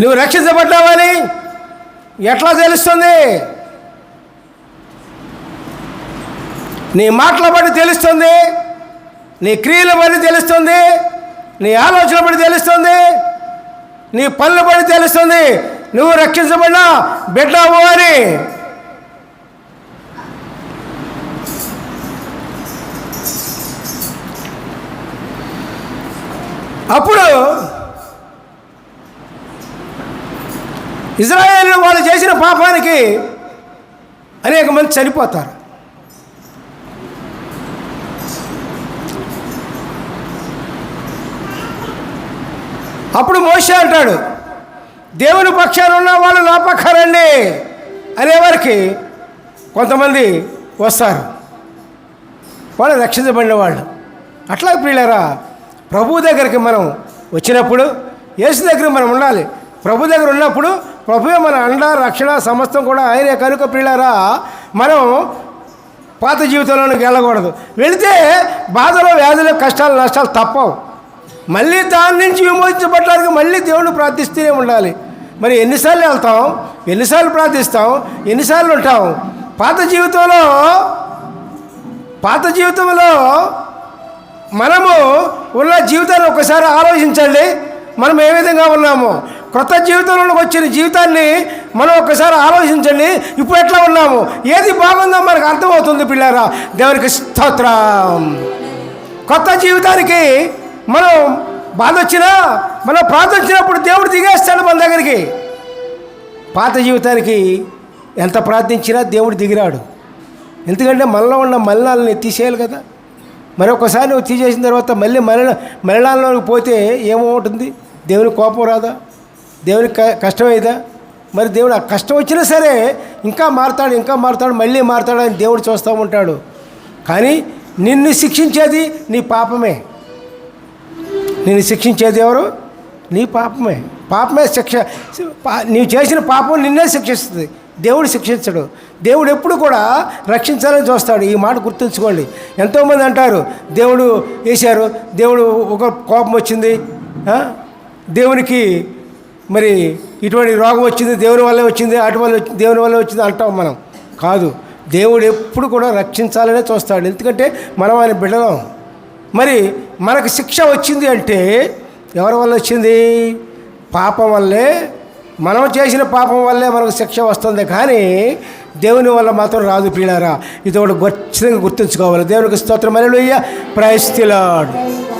నువ్వు రక్షించబడ్డావని ఎట్లా తెలుస్తుంది? నీ మాటల బట్టి తెలుస్తుంది నీ క్రియల బట్టి తెలుస్తుంది నీ ఆలోచన బట్టి తెలుస్తుంది నీ పనుల బట్టి తెలుస్తుంది. నువ్వు రక్షించబడిన బిడ్డావు అని అప్పుడు ఇజ్రాయేల్ వాళ్ళు చేసిన పాపానికి అనేక మంది చనిపోతారు. అప్పుడు మోసే అంటాడు దేవుని పక్షాలు ఉన్న వాళ్ళు నా పక్షారండి అనేవారికి కొంతమంది వస్తారు. వాళ్ళు రక్షించబడిన వాళ్ళు. అట్లా ప్రియులరా ప్రభు దగ్గరికి మనం వచ్చినప్పుడు యేసు దగ్గర మనం ఉండాలి. ప్రభు దగ్గర ఉన్నప్పుడు ప్రభువే మన అండ రక్షణ సమస్తం కూడా ఆయనే కనుక ప్రియులరా మనం పాత జీవితంలోనికి వెళ్ళకూడదు వెళితే బాధలు వ్యాధులు కష్టాలు నష్టాలు తప్పవు. మళ్ళీ దాని నుంచి విమోచించబడడానికి మళ్ళీ దేవుడు ప్రార్థిస్తూనే ఉండాలి. మరి ఎన్నిసార్లు వెళ్తాం? ఎన్నిసార్లు ప్రార్థిస్తాం? ఎన్నిసార్లు ఉంటాం? పాత జీవితంలో పాత జీవితంలో మనము ఉన్న జీవితాన్ని ఒకసారి ఆలోచించండి. మనం ఏ విధంగా ఉన్నామో? క్రొత్త జీవితంలోకి వచ్చిన జీవితాన్ని మనం ఒకసారి ఆలోచించండి. ఇప్పుడు ఎట్లా ఉన్నాము? ఏది బాగుందో మనకు అర్థమవుతుంది పిల్లారా. దేవునికి స్తోత్రం. కొత్త జీవితానికి మనం బాధ వచ్చినా మనం ప్రార్థించినప్పుడు దేవుడు దిగేస్తాడు మన దగ్గరికి. పాత జీవితానికి ఎంత ప్రార్థించినా దేవుడు దిగిరాడు. ఎందుకంటే మనలో ఉన్న మలినాలను తీసేయాలి కదా. మరొకసారి నువ్వు తీసేసిన తర్వాత మళ్ళీ మలిన మలినాల్లోకి పోతే ఏమవుతుంది? దేవుని కోపం రాదా? దేవునికి క- కష్టమైదా? మరి దేవుడు ఆ కష్టం వచ్చినా సరే ఇంకా మారుతాడు ఇంకా మారుతాడు మళ్ళీ మారుతాడు అని దేవుడు చూస్తూ ఉంటాడు. కానీ నిన్ను శిక్షించేది నీ పాపమే. నిన్ను శిక్షించేది ఎవరు? నీ పాపమే. పాపమే శిక్ష నీవు చేసిన పాపం నిన్నే శిక్షిస్తుంది. దేవుడు శిక్షించడు. దేవుడు ఎప్పుడు కూడా రక్షించాలని చూస్తాడు. ఈ మాట గుర్తుంచుకోండి. ఎంతోమంది అంటారు దేవుడు వేశారు దేవుడు ఒక కోపం వచ్చింది దేవునికి మరి ఇటువంటి రోగం వచ్చింది దేవుని వల్లే వచ్చింది అటు వల్ల వచ్చి- దేవుని వల్లే వచ్చింది అంటాం మనం. కాదు దేవుడు ఎప్పుడు కూడా రక్షించాలనే చూస్తాడు. ఎందుకంటే మనం ఆయన బిడ్డలం. మరి మనకు శిక్ష వచ్చింది అంటే ఎవరి వల్ల వచ్చింది? పాపం వల్లే. మనం చేసిన పాపం వల్లే మనకు శిక్ష వస్తుంది. కానీ దేవుని వల్ల మాత్రం రాదు పీడారా ఇది ఒకటి గచ్చితంగా గుర్తుంచుకోవాలి. దేవునికి స్తోత్రం. అలెలుయ్య ప్రైస్తిలాడు